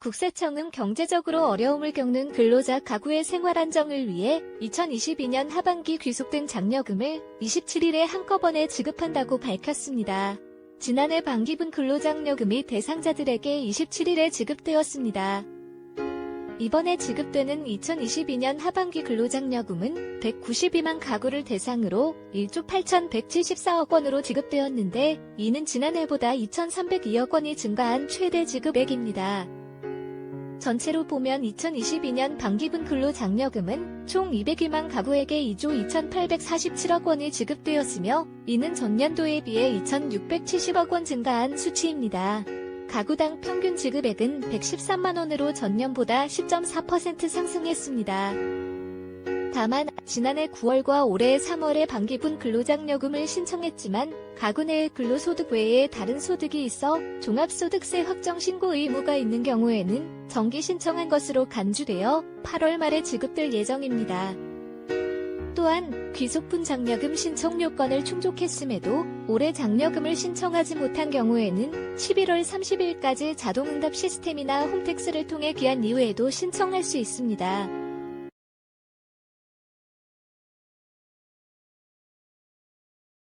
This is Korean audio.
국세청은 경제적으로 어려움을 겪는 근로자 가구의 생활 안정을 위해 2022년 하반기 귀속된 장려금을 27일에 한꺼번에 지급한다고 밝혔습니다. 지난해 반기분 근로장려금이 대상자들에게 27일에 지급되었습니다. 이번에 지급되는 2022년 하반기 근로장려금은 192만 가구를 대상으로 1조 8,174억 원으로 지급되었는데 이는 지난해보다 2,302억 원이 증가한 최대 지급액입니다. 전체로 보면 2022년 반기분 근로 장려금은 총 202만 가구에게 2조 2,847억 원이 지급되었으며 이는 전년도에 비해 2,670억 원 증가한 수치입니다. 가구당 평균 지급액은 113만 원으로 전년보다 10.4% 상승했습니다. 다만 지난해 9월과 올해 3월에 반기분 근로장려금을 신청했지만 가구 내의 근로소득 외에 다른 소득이 있어 종합소득세 확정 신고 의무가 있는 경우에는 정기 신청한 것으로 간주되어 8월 말에 지급될 예정입니다. 또한 귀속분 장려금 신청 요건을 충족했음에도 올해 장려금을 신청하지 못한 경우에는 11월 30일까지 자동응답 시스템이나 홈택스를 통해 귀한 이후에도 신청할 수 있습니다.